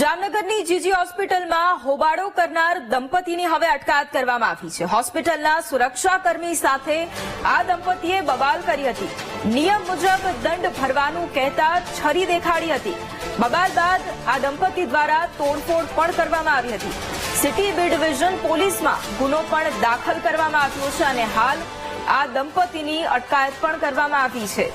જામનગરની જીજી હોસ્પિટલમાં હોબાળો કરનાર દંપતીની હવે અટકાયત કરવામાં આવી છે. હોસ્પિટલના સુરક્ષાકર્મી સાથે આ દંપતીએ બબાલ કરી હતી. નિયમ મુજબ દંડ ભરવાનું કહેતા છરી દેખાડી હતી. બબાલ બાદ આ દંપતી દ્વારા તોડફોડ પણ કરવામાં આવી હતી. સિટી બી ડિવિઝન પોલીસમાં ગુનો પણ દાખલ કરવામાં આવ્યો છે અને હાલ આ દંપતીની અટકાયત પણ કરવામાં આવી છે.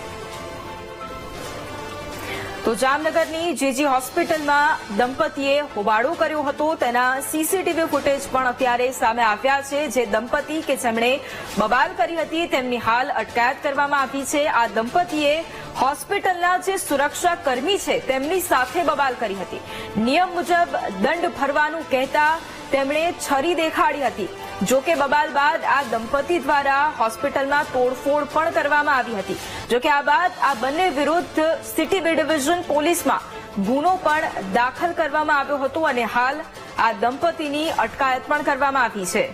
તો જામનગરની જેજી હોસ્પિટલમાં દંપતીએ હોબાળો કર્યો હતો, તેના સીસીટીવી ફૂટેજ પણ અત્યારે સામે આવ્યા છે. જે દંપતી કે જેમણે બબાલ કરી હતી, તેમની હાલ અટકાયત કરવામાં આવી છે. આ દંપતીએ હોસ્પિટલના જે સુરક્ષા કર્મી છે, તેમની સાથે બબાલ કરી હતી. નિયમ મુજબ દંડ ભરવાનું કહેતા તેમણે છરી દેખાડી હતી. જો કે બબાલ બાદ આ દંપતી દ્વારા હોસ્પિટલમાં તોડફોડ પણ કરવામાં આવી હતી. જો કે આ બાદ આ બંને વિરુદ્ધ સિટી બી ડિવિઝન પોલીસમાં ગુનો પણ દાખલ કરવામાં આવ્યો હતો અને હાલ આ દંપતીની અટકાયત પણ કરવામાં આવી છે.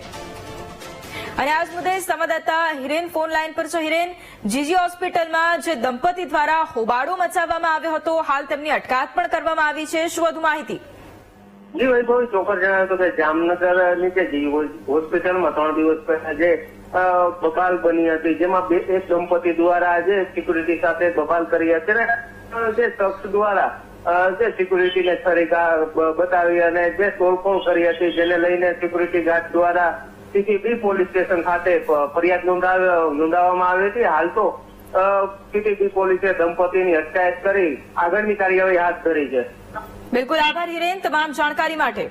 અને આજ મુદ્દે સંવાદદાતા હિરેન ફોન લાઈન પર છે હિરેન. જીજી હોસ્પિટલમાં જે દંપતી દ્વારા હોબાળો મચાવવામાં આવ્યો હતો, હાલ તેમની અટકાયત પણ કરવામાં આવી છે. શું વધુ માહિતી? જી વૈભવ ચોક્કસ જણાવ્યું હતું કે જામનગરની જે હોસ્પિટલમાં ત્રણ દિવસ પહેલા જે બબાલ બની હતી, જેમાં બે, એક દંપતી દ્વારા જે સિક્યુરિટી સાથે બબાલ કરી હતી ને જે શખ્સ દ્વારા જે સિક્યુરિટીને છરીકા બતાવી અને જે તોડફોડ કરી હતી, જેને લઈને સિક્યુરિટી ગાર્ડ દ્વારા સીટીબી પોલીસ સ્ટેશન ખાતે ફરિયાદ નોંધાવ, નોંધાવવામાં આવી હતી. હાલ તો સીટીબી પોલીસે દંપતીની અટકાયત કરી, આગળની કાર્યવાહી હાથ ધરી છે. બિલકુલ આભાર હિરેન તમામ જાણકારી માટે.